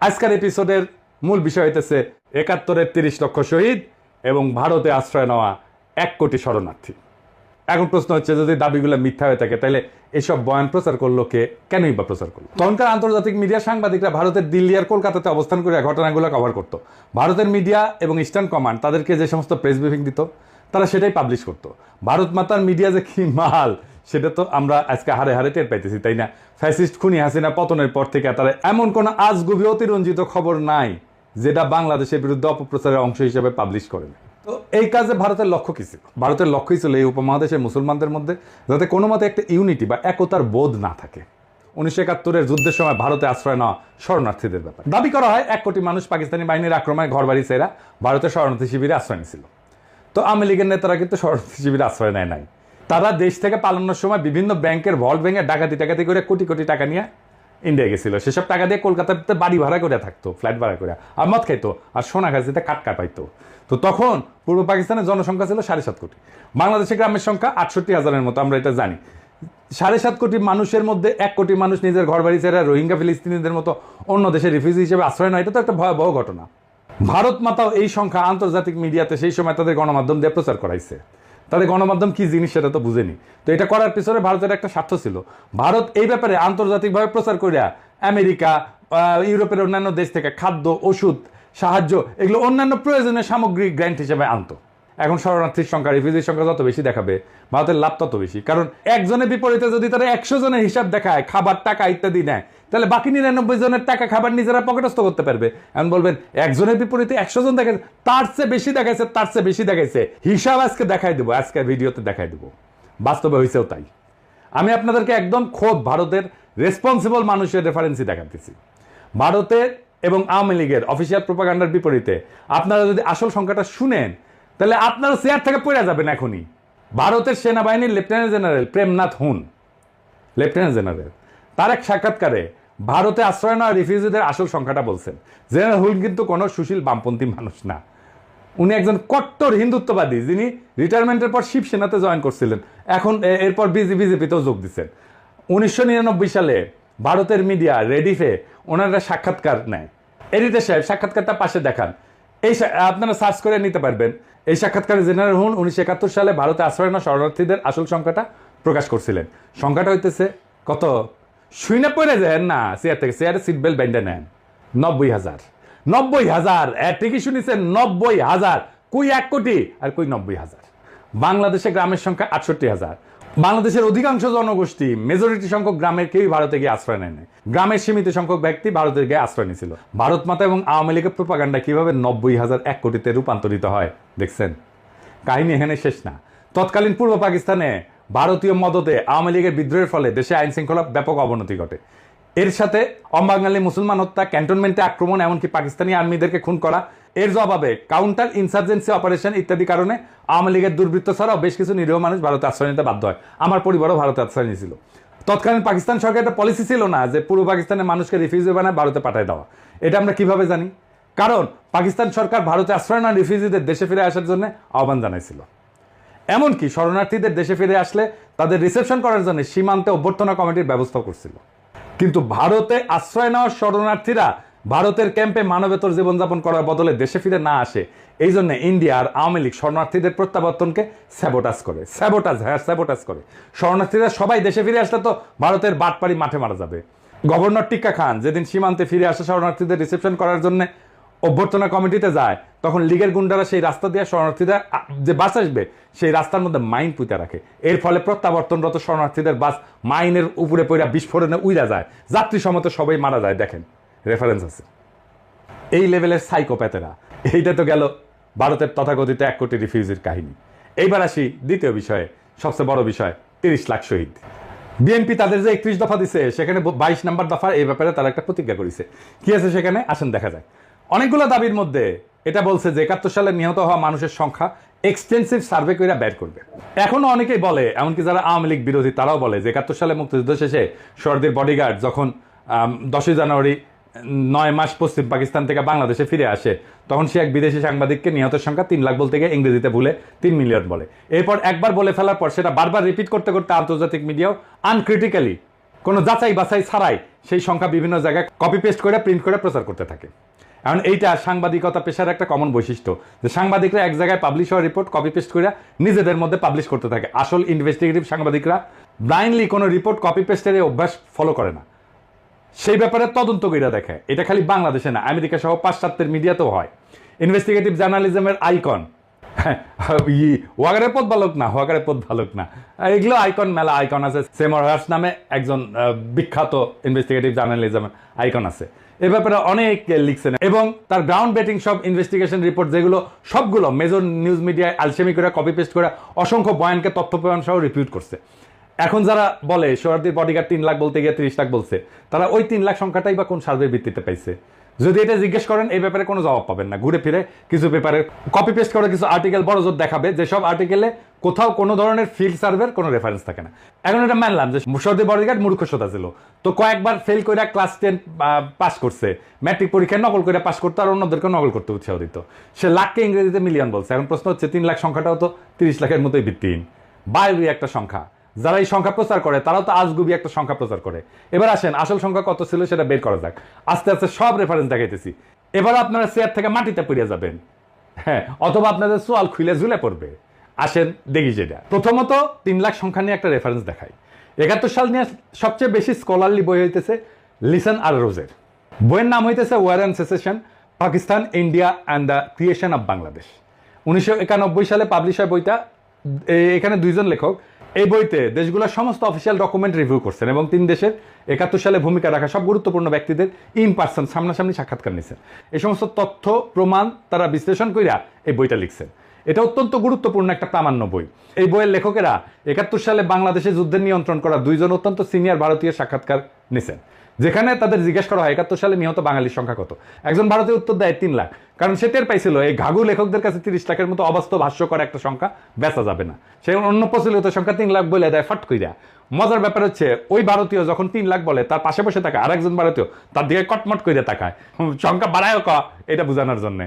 আজকের এপিসোডের মূল বিষয় হইতেছে একাত্তরের তিরিশ লক্ষ শহীদ এবং ভারতে আশ্রয় নেওয়া এক কোটি শরণার্থী। এখন প্রশ্ন হচ্ছে, যদি দাবিগুলো মিথ্যা হয়ে থাকে, তাহলে এসব বয়ান প্রচার করল কে? কেনই বা প্রচার করল? তখনকার আন্তর্জাতিক মিডিয়া সাংবাদিকরা ভারতের দিল্লি আর কলকাতাতে অবস্থান করে ঘটনাগুলো কভার করতো। ভারতের মিডিয়া এবং ইস্টার্ন কমান্ড তাদেরকে যে সমস্ত প্রেস ব্রিফিং দিত, তারা সেটাই পাবলিশ করতো। ভারত মাতার মিডিয়া যে কি মাল! সেটা তো আমরা আজকে হারে হারে টের পাইতেছি, তাই না? ফ্যাসিস্ট খুনি হাসিনা পতনের পর থেকে তারা এমন কোন আজগুবি অতিরঞ্জিত খবর নাই যেটা বাংলাদেশের বিরুদ্ধে অপপ্রচারের অংশ হিসেবে পাবলিশ করেন তো এই কাজে ভারতের লক্ষ্য কি ছিল? ভারতের লক্ষ্যই ছিল এই উপমহাদেশের মুসলমানদের মধ্যে যাতে কোনো মতে একটা ইউনিটি বা একতার বোধ না থাকে। উনিশশো একাত্তরের যুদ্ধের সময় ভারতে আশ্রয় নেওয়া শরণার্থীদের ব্যাপার। দাবি করা হয়, এক কোটি মানুষ পাকিস্তানি বাহিনীর আক্রমণে ঘরবাড়ি সেরা ভারতের শরণার্থী শিবিরে আশ্রয় নিয়েছিল। তো আওয়ামী লীগের নেতারা কিন্তু শরণার্থী শিবিরে আশ্রয় নেয় নাই। তারা দেশ থেকে পালানোর সময় বিভিন্ন ব্যাংকের ভল্ট ভেঙে ডাকাতি টাকাতি করে কোটি কোটি টাকা নিয়ে ইন্ডিয়া গেছিল। সেসব টাকা দিয়ে কলকাতাতে বাড়ি ভাড়া করে থাকতো, ফ্ল্যাট ভাড়া করে। আর মদ খাইতো, আর সোনা খাইতে কাটকা পাইতো তো তখন পূর্ব পাকিস্তানের জনসংখ্যা ছিল সাড়ে সাত কোটি। বাংলাদেশের গ্রামের সংখ্যা আটষট্টি হাজারের মতো, আমরা এটা জানি। সাড়ে সাত কোটি মানুষের মধ্যে এক কোটি মানুষ নিজের ঘর বাড়ি ছেড়ে রোহিঙ্গা ফিলিস্তিনিদের মতো অন্য দেশের রিফিউজি হিসেবে আশ্রয় নয়, এটা তো একটা ভয়াবহ ঘটনা। ভারত মাতাও এই সংখ্যা আন্তর্জাতিক মিডিয়াতে সেই সময় তাদের গণমাধ্যম দিয়ে প্রচার করাইছে। তাদের গণমাধ্যম কি জিনিস সেটা তো বুঝেনি। তো এটা করার পিছনে ভারতের একটা স্বার্থ ছিল। ভারত এই ব্যাপারে আন্তর্জাতিকভাবে প্রচার করিয়া আমেরিকা ইউরোপের অন্যান্য দেশ থেকে খাদ্য, ওষুধ, সাহায্য, এগুলো অন্যান্য প্রয়োজনীয় সামগ্রী গ্র্যান্ট হিসেবে আনতো। এখন শরণার্থীর সংখ্যা রিফিউজির সংখ্যা যত বেশি দেখাবে, ভারতের লাভ তত বেশি। কারণ একজনের বিপরীতে যদি তারা একশো জনের হিসাব দেখায়, খাবার, টাকা ইত্যাদি নেয়, তাহলে বাকি নিরানব্বই জনের টাকা খাবার নিজেরা পকেটস্থ করতে পারবে। এমন বলবেন, একজনের বিপরীতে একশো জন দেখে তার চেয়ে বেশি দেখাইছে, তার চেয়ে বেশি দেখাইছে। হিসাব আজকে দেখাই দেবো, আজকের ভিডিওতে দেখাই দেবো। বাস্তবে হয়েছেও তাই। আমি আপনাদেরকে একদম খোদ ভারতের রেসপন্সিবল মানুষের রেফারেন্সই দেখাতেছি। ভারতের এবং আওয়ামী লীগের অফিসিয়াল প্রোপাগান্ডার বিপরীতে আপনারা যদি আসল সংখ্যাটা শুনেন তাহলে আপনারা চেয়ার থেকে পড়ে যাবেন এখনই। ভারতের সেনাবাহিনীর lieutenant general Premnath Hoon. Lieutenant general. তার এক সাক্ষাৎকারে ভারতে আশ্রয় নেওয়া রিফিউজিদের আসল সংখ্যাটা বলছেন। জেনারেল হুন কিন্তু কোনো সুশীল বামপন্থী মানুষ না। উনি একজন কট্টর হিন্দুত্ববাদী, যিনি রিটায়ারমেন্টের পর শিবসেনাতে জয়েন করছিলেন। এখন এরপর বিজে বিজেপিতেও যোগ দিচ্ছেন। উনিশশো নিরানব্বই সালে ভারতের মিডিয়া রেডিফে ওনারা সাক্ষাৎকার নেয়। এডিটর সাহেব সাক্ষাৎকারটা পাশে দেখান। এই আপনারা সার্চ করে নিতে পারবেন। এই সাক্ষাৎকারে জেনারেল হুন উনিশশো একাত্তর সালে ভারতে আশ্রয় নেওয়া শরণার্থীদের আসল সংখ্যাটা প্রকাশ করছিলেন। সংখ্যাটা হইতেছে কত? শুই না পড়ে যায় না চেয়ার থেকে চেয়ারে সিট বেল্ট ব্যান্ডে নেন। নব্বই হাজার। নব্বই হাজার ঠিকই শুনেছেন, নব্বই হাজার। কুই এক কোটি আর কুই নব্বই হাজার। বাংলাদেশে গ্রামের সংখ্যা আটষট্টি হাজার। বাংলাদেশের অধিকাংশ জনগোষ্ঠী মেজরিটি সংখ্যক গ্রামের কেউই ভারতে গিয়ে আশ্রয় নেয় নাই। গ্রামের সীমিত সংখ্যক ব্যক্তি ভারতে গিয়ে আশ্রয় নিয়েছিল। ভারত মাতা এবং আওয়ামী লীগের প্রোপাগান্ডা কীভাবে নব্বই হাজার এক কোটিতে রূপান্তরিত হয়, দেখছেন? কাহিনী এখানে শেষ না। তৎকালীন পূর্ব পাকিস্তানে ভারতীয় মদতে আওয়ামী লীগের বিদ্রোহের ফলে দেশে আইন শৃঙ্খলা ব্যাপক অবনতি ঘটে। এর সাথে অবাঙালি মুসলমান হত্যা, ক্যান্টনমেন্টে আক্রমণ, এমনকি পাকিস্তানি আর্মিদেরকে খুন করা এর জবাবে কাউন্টার ইনসার্জেন্সি অপারেশন ইত্যাদি কারণে আওয়ামী লীগের দুর্বৃত্ত ছাড়াও বেশ কিছু নিরীহ মানুষ ভারতে আশ্রয় নিতে বাধ্য হয়। আমার পরিবারও ভারতে আশ্রয় নিয়েছিল। তৎকালীন পাকিস্তান সরকার একটা পলিসি ছিল না যে পূর্ব পাকিস্তানের মানুষকে রিফিউজি বানায় ভারতে পাঠায় দেওয়া। এটা আমরা কীভাবে জানি? কারণ পাকিস্তান সরকার ভারতে আশ্রয় না রিফিউজিদের দেশে ফিরে আসার জন্য আহ্বান জানাইছিল। এমনকি শরণার্থীদের দেশে ফিরে আসলে তাদের রিসেপশন করার জন্য সীমান্তে অভ্যর্থনা কমিটির ব্যবস্থা করছিল। কিন্তু ভারতে আশ্রয় নেওয়া শরণার্থীরা ভারতের ক্যাম্পে মানবেতর জীবনযাপন করার বদলে দেশে ফিরে না আসে। এই জন্য ইন্ডিয়া আর আওয়ামী লীগ শরণার্থীদের প্রত্যাবর্তনকে স্যাবোটাস করে। স্যাবোটাস হ্যাঁ স্যাবোটাস করে। শরণার্থীরা সবাই দেশে ফিরে আসলে তো ভারতের বাটপাড়ি মাঠে মারা যাবে। গভর্নর টিক্কা খান যেদিন সীমান্তে ফিরে আসা শরণার্থীদের রিসেপশন করার জন্য অভ্যর্থনা কমিটিতে যায় তখন লীগের গুন্ডারা সেই রাস্তা দিয়ে শরণার্থীরা আ, যে বাস আসবে সেই রাস্তার মধ্যে মাইন পুঁতে রাখে। এর ফলে প্রত্যাবর্তনরত শরণার্থীদের বাস মাইনের উপরে পড়া বিস্ফোরণে উইরা যায়। যাত্রী সমত সবাই মারা যায় দেখেন। রেফারেন্স আছে। এই লেভেলের সাইকোপ্যাথেরা এইটা তো গেল ভারতের তথাকথিত এক কোটি রিফিউজির কাহিনী। এইবার আসি দ্বিতীয় বিষয়ে, সবচেয়ে বড় বিষয়, তিরিশ লাখ শহীদ। বিএনপি তাদের যে একত্রিশ দফা দিছে, সেখানে বাইশ নাম্বার দফা এই ব্যাপারে তারা একটা প্রতিজ্ঞা করেছে। কি আছে সেখানে? আসেন দেখা যায় অনেকগুলো দাবির মধ্যে এটা বলছে যে একাত্তর সালে নিহত হওয়া মানুষের সংখ্যা এক্সটেন্সিভ সার্ভে করে বের করবে। এখনও অনেকেই বলে, এমনকি যারা আওয়ামী লীগ বিরোধী, তারাও বলে যে একাত্তর সালে মুক্তিযুদ্ধ শেষে সর্দির বডিগার্ড যখন দশই জানুয়ারি নয় মাস পশ্চিম পাকিস্তান থেকে বাংলাদেশে ফিরে আসে। তখন সে এক বিদেশি সাংবাদিককে নিহতের সংখ্যা তিন লাখ বলতে গিয়ে ইংরেজিতে ভুলে তিন মিলিয়ন বলে। এরপর একবার বলে ফেলার পর সেটা বারবার রিপিট করতে করতে আন্তর্জাতিক মিডিয়াও আনক্রিটিক্যালি কোনো যাচাই বাছাই ছাড়াই সেই সংখ্যা বিভিন্ন জায়গায় কপি পেস্ট করে প্রিন্ট করে, প্রচার করতে থাকে। এখন এইটা সাংবাদিকতা পেশার একটা কমন বৈশিষ্ট্য, যে সাংবাদিকরা এক জায়গায় পাবলিশ হওয়া রিপোর্ট কপি পেস্ট করে নিজেদের মধ্যে পাবলিশ করতে থাকে। আসল ইনভেস্টিগেটিভ সাংবাদিকরা ব্লাইন্ডলি কোনো রিপোর্ট কপি পেস্টের এই অভ্যাস ফলো করে না। সেই ব্যাপারে তদন্ত করে দেখে। এটা খালি বাংলাদেশে না আমেরিকা সহ পাশ্চাত্যের মিডিয়াতেও হয়। ইনভেস্টিগেটিভ জার্নালিজমের আইকন ওয়াগারে পদ বালক না, ওয়াগারে পদ বালক না। এগুলো আইকন মেলা আইকন আছে। সেমর হার্স নামে একজন বিখ্যাত ইনভেস্টিগেটিভ জার্নালিজমের আইকন আছে। এ ব্যাপারে অনেক লিখছেন। এবং তার গ্রাউন্ড বেটিং সব ইনভেস্টিগেশন রিপোর্ট যেগুলো, সবগুলো মেজর নিউজ মিডিয়ায় আলসেমি করে কপি পেস্ট করে, অসংখ্য বয়ানকে তথ্য প্রমাণ সহ রিপিউট করছে। এখন যারা বলে সোহরার্দির বডিগার্ড তিন লাখ বলতে গিয়ে তিরিশ লাখ বলছে, তারা ওই তিন লাখ সংখ্যাটাই বা কোন সার্ভের ভিত্তিতে পাইছে? যদি এটা জিজ্ঞেস করেন, এই ব্যাপারে কোনো জবাব পাবেন না। ঘুরে ফিরে কিছু পেপারে কপি পেস্ট করে কিছু আর্টিকেল বড় জোর দেখাবে যেসব আর্টিকেলে কোথাও কোনো ধরনের ফিল্ড সার্ভের কোনো রেফারেন্স থাকে না। এখন এটা মানলাম যে সর্দি বডিগার্ড মূর্খ সোদা ছিল। তো কয়েকবার ফেল করে ক্লাস টেন পাস করছে। ম্যাট্রিক পরীক্ষায় নকল করে পাস করতো আর অন্যদেরকে নকল করতে উৎসাহ দিত। সে লাখকে ইংরেজিতে মিলিয়ন বলছে। এখন প্রশ্ন হচ্ছে, তিন লাখ সংখ্যাটাও তো তিরিশ লাখের মতোই ভিত্তিহীন। বাইরে একটা সংখ্যা। যারা এই সংখ্যা প্রচার করে, তারাও তো আজগুবি একটা সংখ্যা প্রচার করে। এবার আসেন, আসল সংখ্যা কত ছিল সেটা বের করা যাক। আস্তে আস্তে সব রেফারেন্স দেখাইতেছি। এবার আপনারা চেয়ার থেকে মাটিতে পড়িয়ে যাবেন। হ্যাঁ অথবা আপনাদের সোয়াল খুলে ঝুলে পড়বে। আসেন, দেখি যেটা। প্রথমত তিন লাখ সংখ্যা নিয়ে একটা রেফারেন্স দেখাই। একাত্তর সাল নিয়ে সবচেয়ে বেশি স্কলারলি বই হইতেছে লিসন আর রোজের। বইয়ের নাম হইতেছে war and secession Pakistan India and the creation of Bangladesh উনিশশো একানব্বই সালে পাবলিশ হয় বইটা। এখানে দুইজন লেখক। এই বইতে দেশগুলোর সমস্ত অফিসিয়াল ডকুমেন্ট রিভিউ করছেন এবং তিন দেশের একাত্তর সালে ভূমিকা রাখা সব গুরুত্বপূর্ণ ব্যক্তিদের ইন পার্সন সামনাসামনি সাক্ষাৎকার নিয়েছেন। এই সমস্ত তথ্য, প্রমাণ তারা বিশ্লেষণ কইরা এই বইটা লিখছেন। এটা অত্যন্ত গুরুত্বপূর্ণ একটা প্রামাণ্য বই। এই বইয়ের লেখকেরা একাত্তর সালে বাংলাদেশে যুদ্ধের নিয়ন্ত্রণ করা দুইজন অত্যন্ত সিনিয়র ভারতীয় সাক্ষাৎকার নিছেন। যেখানে তাদের জিজ্ঞেস করা হয়, একাত্তর সালে নিহত বাঙালির সংখ্যা কত? একজন ভারতীয় উত্তর দেয়, তিন লাখ। কারণ সে টের পাইছিল, এই ঘাঘু লেখকদের কাছে তিরিশ লাখের মতো অবাস্তব, হাস্যকর একটা সংখ্যা বেচা যাবে না। সে অন্য প্রচলিত সংখ্যা তিন লাখ বলে দেয়, ফট কইরা। মজার ব্যাপার হচ্ছে, ওই ভারতীয় যখন তিন লাখ বলে, তার পাশে বসে থাকে আরেকজন ভারতীয়, তার দিকে কটমট করে তাকায়। সংখ্যা বাড়ায় ক, এটা বোঝানোর জন্য।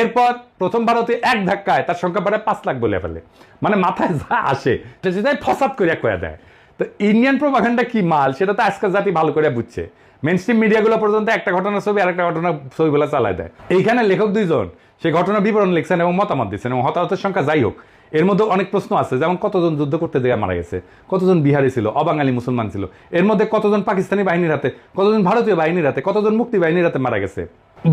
এরপর প্রথম ভারতীয় এক ধাক্কায় তার সংখ্যা বাড়ায় পাঁচ লাখ বলে ফেলে। মানে মাথায় যা আসে সেটা ফসাদ করে কয়ে দেয়। তো ইন্ডিয়ান প্রোপাগান্ডা কি মাল, সেটা তো আজকাল জাতি ভালো করে বুঝছে। মেন স্ট্রিম মিডিয়াগুলো পর্যন্ত একটা ঘটনা ছবি আর একটা ঘটনা ছবিগুলো চালায় দেয়। এইখানে লেখক দুইজন সেই ঘটনা বিবরণ লিখছেন এবং মতামত দিচ্ছেন এবং হতাহতের সংখ্যা যাই হোক, এর মধ্যে অনেক প্রশ্ন আছে, যেমন কতজন যুদ্ধ করতে দেয়া মারা গেছে, কতজন বিহারি ছিল, অবাঙালি মুসলমান ছিল, এর মধ্যে কতজন পাকিস্তানি বাহিনীর হাতে, কতজন ভারতীয় বাহিনীর হাতে, কতজন মুক্তি বাহিনীর হাতে মারা গেছে,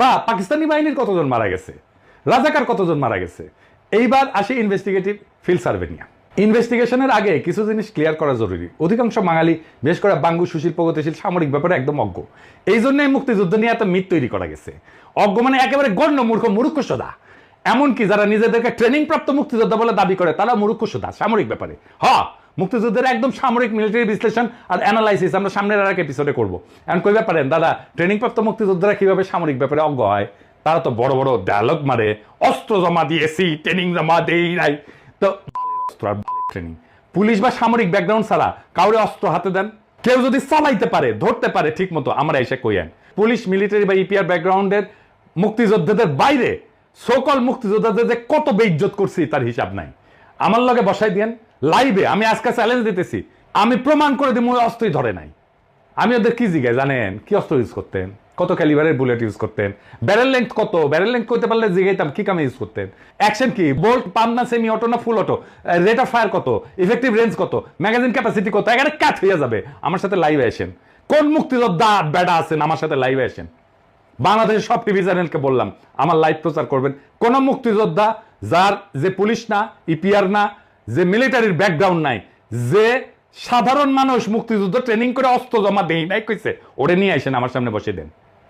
বা পাকিস্তানি বাহিনীর কতজন মারা গেছে, রাজাকার কতজন মারা গেছে, এইবার আসে ইনভেস্টিগেটিভ ফিল সার্ভে নিয়ে। ইনভেস্টিগেশনের আগে কিছু জিনিস ক্লিয়ার করা জরুরি। অধিকাংশ বাঙালি বিশেষ করে বাঙ্গু, সুশীল, প্রগতিশীল, সামরিক ব্যাপারে একদম অজ্ঞ। এই জন্যই মুক্তিযুদ্ধ নিয়ে এত মিথ তৈরি করা গেছে। অজ্ঞ মানে একেবারে গণ্য মূর্খ মূর্খ সদা এমনকি যারা নিজেদেরকে ট্রেনিং প্রাপ্ত মুক্তিযোদ্ধা বলে দাবি করে তারা মূর্খ সদা সামরিক ব্যাপারে। হ, মুক্তিযুদ্ধের একদম সামরিক মিলিটারি বিশ্লেষণ আর অ্যানালাইসিস আমরা সামনের আর এক এপিসোডে করব। এমন কইবে পারেন দাদা ট্রেনিং প্রাপ্ত মুক্তিযোদ্ধারা কীভাবে সামরিক ব্যাপারে অজ্ঞ হয়? তারা তো বড় বড় ডায়লগ মারে, অস্ত্র জমা দিয়েছি ট্রেনিং জমা দেই নাই। তো অস্ত্র ট্রেনিং। পুলিশ বা সামরিক ব্যাকগ্রাউন্ড ছাড়া কাউরে অস্ত্র হাতে দেন, কেউ যদি চালাইতে পারে, ধরতে পারে ঠিক মতো আমরা এসে কইয়েন পুলিশ মিলিটারি বা ইপিআর ব্যাকগ্রাউন্ডের মুক্তিযোদ্ধাদের বাইরে সকল মুক্তিযোদ্ধাদের যে কত বেইজ্জত করছি তার হিসাব নাই। আমার লগে বসাই দিয়েন লাইভে আমি আজকে চ্যালেঞ্জ দিতেছি, আমি প্রমাণ করে দিই ওই অস্ত্রই ধরে নাই। আমি ওদের কি জিজ্ঞাসা জানেন? কি অস্ত্র ইউজ করতেন? কত ক্যালিবারের বুলেট ইউজ করতেন? ব্যারেল লেন্থ কত? ব্যারেল লেন্থ করতে পারলে জিগাইতাম, কি কামে ইউজ করতেন? অ্যাকশন কি? বোল্ট পাম না সেমি অটো না full auto rate of fire কত? ইফেক্টিভ রেঞ্জ কত? ম্যাগাজিন ক্যাপাসিটি কত? এখানে ক্যাট হয়ে যাবে। আমার সাথে লাইভে আসেন কোন মুক্তিযোদ্ধা বেডা আছেন? আমার সাথে লাইভে আসেন বাংলাদেশের সব টিভি চ্যানেলকে বললাম, আমার লাইভ প্রচার করবেন। কোন মুক্তিযোদ্ধা যার যে পুলিশ না ইপিআর না, যে মিলিটারির ব্যাকগ্রাউন্ড নাই, যে সাধারণ মানুষ মুক্তিযুদ্ধ ট্রেনিং করে অস্ত্র জমা দেই নাই, কইছে, ওরে নিয়ে আসেন আমার সামনে বসে দেন।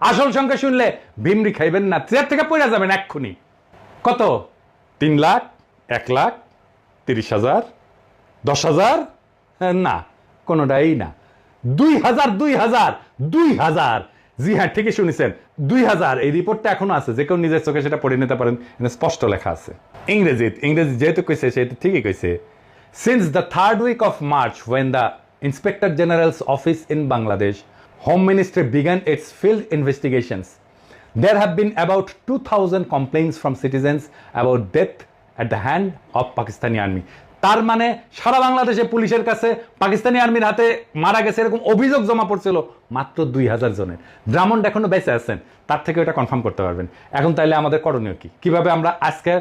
আসল সংখ্যা শুনলে ভিমরি খাইবেন না চেয়ার থেকে পড়ে যাবেন এক্ষুনি। কত? তিন লাখ এক লাখ তিরিশ হাজার দশ হাজার? হ্যাঁ, না কোনোটাই না। দুই হাজার দুই হাজার দুই হাজার। জি হ্যাঁ ঠিকই শুনেছেন দুই হাজার। এই রিপোর্টটা এখনও আছে যে কেউ নিজের চোখে সেটা পড়ে নিতে পারেন স্পষ্ট লেখা আছে। ইংরেজিত ইংরেজি যেহেতু কইছে সেহেতু ঠিকই কইছে। Since the third week of March when the inspector generals office in Bangladesh home ministry began its field investigations There have been about 2,000 complaints from citizens about death at the hand of Pakistani army. তার মানে সারা বাংলাদেশে পুলিশের কাছে পাকিস্তানি আর্মির হাতে মারা গেছে এরকম অভিযোগ জমা পড়ছিল মাত্র দুই হাজার জনের। ড্রামন্ড এখনও বেঁচে আছেন তার থেকে ওটা কনফার্ম করতে পারবেন। এখন তাইলে আমাদের করণীয় কি? কীভাবে আমরা আজকে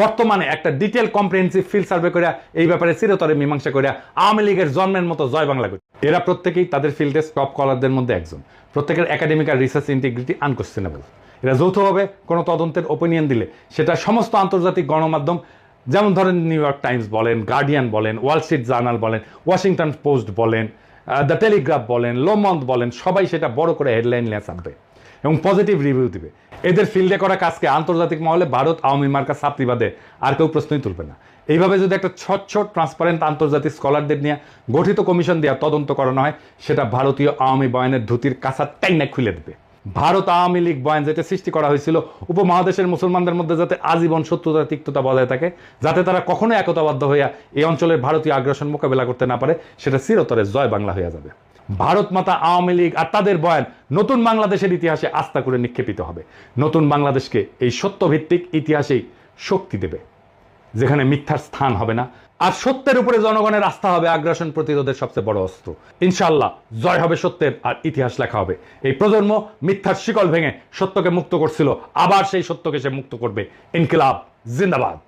বর্তমানে একটা ডিটেল কম্প্রিহেন্সিভ ফিল্ড সার্ভে করে এই ব্যাপারে চিরতরে মীমাংসা করে আওয়ামী লীগের জন্মের মতো জয় বাংলা করি। এরা প্রত্যেকেই তাদের ফিল্ডে টপ কলারদের মধ্যে একজন। প্রত্যেকের একাডেমিক আর রিসার্চ ইন্টিগ্রিটি আনকোশ্চেনেবল এরা যৌথভাবে কোনো তদন্তের ওপিনিয়ন দিলে সেটা সমস্ত আন্তর্জাতিক গণমাধ্যম, যেমন ধরেন নিউ ইয়র্ক টাইমস বলেন গার্ডিয়ান বলেন ওয়াল স্ট্রিট জার্নাল বলেন ওয়াশিংটন পোস্ট বলেন দ্য টেলিগ্রাফ বলেন লোমন্দ বলেন, সবাই সেটা বড় করে হেডলাইন নিয়ে ছাপবে এবং পজিটিভ রিভিউ দিবে। এদের ফিল্ডে করা কাজকে আন্তর্জাতিক মহলে ভারত আওয়ামী মার্কা ছাত্রী বাদে আর কেউ প্রশ্নই তুলবে না। এইভাবে যদি একটা স্বচ্ছ ট্রান্সপারেন্ট আন্তর্জাতিক স্কলারদের নিয়ে গঠিত কমিশন দিয়ে তদন্ত করানো হয়, সেটা ভারতীয় আওয়ামী বয়ানের ধুতির কাঁচা টাইনা খুলে দেবে। ভারত আওয়ামী লীগ বয়ান যেটা সৃষ্টি করা হয়েছিল উপমহাদেশের মুসলমানদের মধ্যে যাতে আজীবন সত্যতা তিক্ততা বজায় থাকে, যাতে তারা কখনো একতাবদ্ধ হইয়া এই অঞ্চলের ভারতীয় আগ্রাসন মোকাবেলা করতে না পারে, সেটা চিরতরে জয় বাংলা হইয়া যাবে। ভারত মাতা আওয়ামী লীগ আর তাদের বয়ান নতুন বাংলাদেশের ইতিহাসে আস্থা করে নিক্ষেপিত হবে। নতুন বাংলাদেশকে এই সত্যভিত্তিক ইতিহাসেই শক্তি দেবে, যেখানে মিথ্যার স্থান হবে না। আর সত্যের উপরে জনগণের আস্থা হবে আগ্রাসন প্রতিরোধের সবচেয়ে বড় অস্ত্র। ইনশাল্লাহ জয় হবে সত্যের আর ইতিহাস লেখা হবে। এই প্রজন্ম মিথ্যার শিকল ভেঙে সত্যকে মুক্ত করছিল, আবার সেই সত্যকে সে মুক্ত করবে। ইনকিলাব, জিন্দাবাদ।